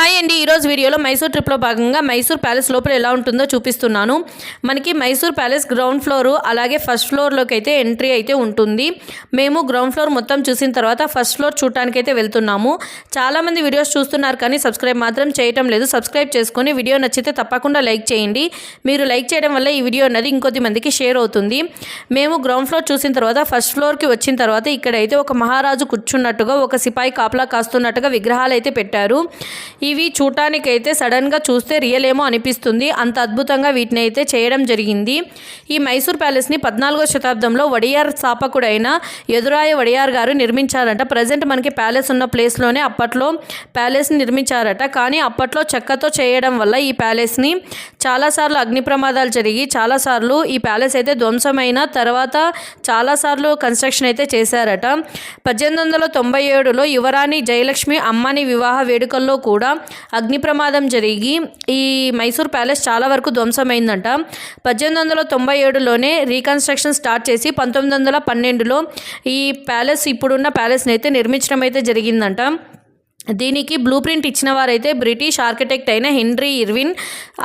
Hi అండి. ఈరోజు వీడియోలో మైసూర్ ట్రిప్లో భాగంగా మైసూర్ ప్యాలెస్ లోపల ఎలా ఉంటుందో చూపిస్తున్నాను. మనకి మైసూర్ ప్యాలెస్ గ్రౌండ్ ఫ్లోర్ అలాగే ఫస్ట్ ఫ్లోర్లోకి అయితే ఎంట్రీ అయితే ఉంటుంది. మేము గ్రౌండ్ ఫ్లోర్ మొత్తం చూసిన తర్వాత ఫస్ట్ ఫ్లోర్ చూడటానికి అయితే వెళ్తున్నాము. చాలామంది వీడియోస్ చూస్తున్నారు కానీ సబ్స్క్రైబ్ మాత్రం చేయటం లేదు. సబ్స్క్రైబ్ చేసుకొని వీడియో నచ్చితే తప్పకుండా లైక్ చేయండి. మీరు లైక్ చేయడం వల్ల ఈ వీడియో అన్నది ఇంకొద్ది మందికి షేర్ అవుతుంది. మేము గ్రౌండ్ ఫ్లోర్ చూసిన తర్వాత ఫస్ట్ ఫ్లోర్కి వచ్చిన తర్వాత ఇక్కడైతే ఒక మహారాజు కూర్చున్నట్టుగా ఒక సిపాయి కాపలా కాస్తున్నట్టుగా విగ్రహాలు అయితే పెట్టారు. ఇవి చూడటానికైతే సడన్గా చూస్తే రియల్ ఏమో అనిపిస్తుంది. అంత అద్భుతంగా వీటిని అయితే చేయడం జరిగింది. ఈ మైసూర్ ప్యాలెస్ని పద్నాలుగో శతాబ్దంలో వడియార్ స్థాపకుడైన ఎదురాయ వడియార్ గారు నిర్మించారంట. ప్రజెంట్ మనకి ప్యాలెస్ ఉన్న ప్లేస్లోనే అప్పట్లో ప్యాలెస్ని నిర్మించారట. కానీ అప్పట్లో చెక్కతో చేయడం వల్ల ఈ ప్యాలెస్ని చాలాసార్లు అగ్ని ప్రమాదాలు జరిగి చాలాసార్లు ఈ ప్యాలెస్ అయితే ధ్వంసమైన తర్వాత చాలాసార్లు కన్స్ట్రక్షన్ అయితే చేశారట. పద్దెనిమిది వందల తొంభై ఏడులో యువరాణి జయలక్ష్మి అమ్మని వివాహ వేడుకల్లో కూడా అగ్ని ప్రమాదం జరిగి ఈ మైసూర్ ప్యాలెస్ చాలా వరకు ధ్వంసమైందంట. పద్దెనిమిది వందల తొంభై ఏడులోనే రీకన్స్ట్రక్షన్ స్టార్ట్ చేసి పంతొమ్మిది వందల పన్నెండులో ఈ ప్యాలెస్ ఇప్పుడున్న ప్యాలెస్ని అయితే నిర్మించడం అయితే జరిగిందంట. దీనికి బ్లూ ప్రింట్ ఇచ్చిన వారైతే బ్రిటిష్ ఆర్కిటెక్ట్ అయిన హెన్రీ ఇర్విన్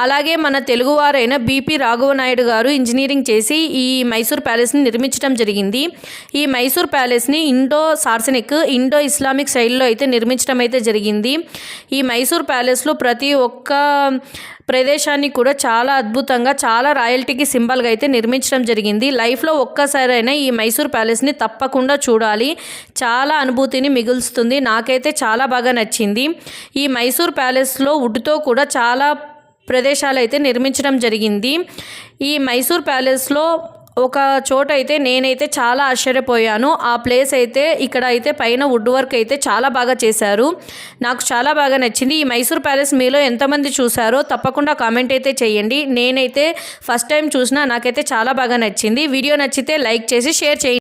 అలాగే మన తెలుగువారైన బీపీ రాఘవనాయుడు గారు ఇంజనీరింగ్ చేసి ఈ మైసూర్ ప్యాలెస్ని నిర్మించడం జరిగింది. ఈ మైసూర్ ప్యాలెస్ని ఇండో సార్సనిక్ ఇండో ఇస్లామిక్ శైలిలో అయితే నిర్మించడం అయితే జరిగింది. ఈ మైసూర్ ప్యాలెస్లో ప్రతి ఒక్క ప్రదేశాన్ని కూడా చాలా అద్భుతంగా చాలా రాయల్టీకి సింబల్గా అయితే నిర్మించడం జరిగింది. లైఫ్లో ఒక్కసారైనా ఈ మైసూర్ ప్యాలెస్ని తప్పకుండా చూడాలి. చాలా అనుభూతిని మిగులుస్తుంది. నాకైతే చాలా బాగా నచ్చింది. ఈ మైసూర్ ప్యాలెస్లో వుడ్తో కూడా చాలా ప్రదేశాలు అయితే నిర్మించడం జరిగింది. ఈ మైసూర్ ప్యాలెస్లో ఒక చోట అయితే నేనైతే చాలా ఆశ్చర్యపోయాను. ఆ ప్లేస్ అయితే ఇక్కడ అయితే పైన వుడ్ వర్క్ అయితే చాలా బాగా చేశారు. నాకు చాలా బాగా నచ్చింది. ఈ మైసూర్ ప్యాలెస్ మీలో ఎంతమంది చూసారో తప్పకుండా కామెంట్ అయితే చేయండి. నేనైతే ఫస్ట్ టైం చూసినా నాకైతే చాలా బాగా నచ్చింది. వీడియో నచ్చితే లైక్ చేసి షేర్ చేయండి.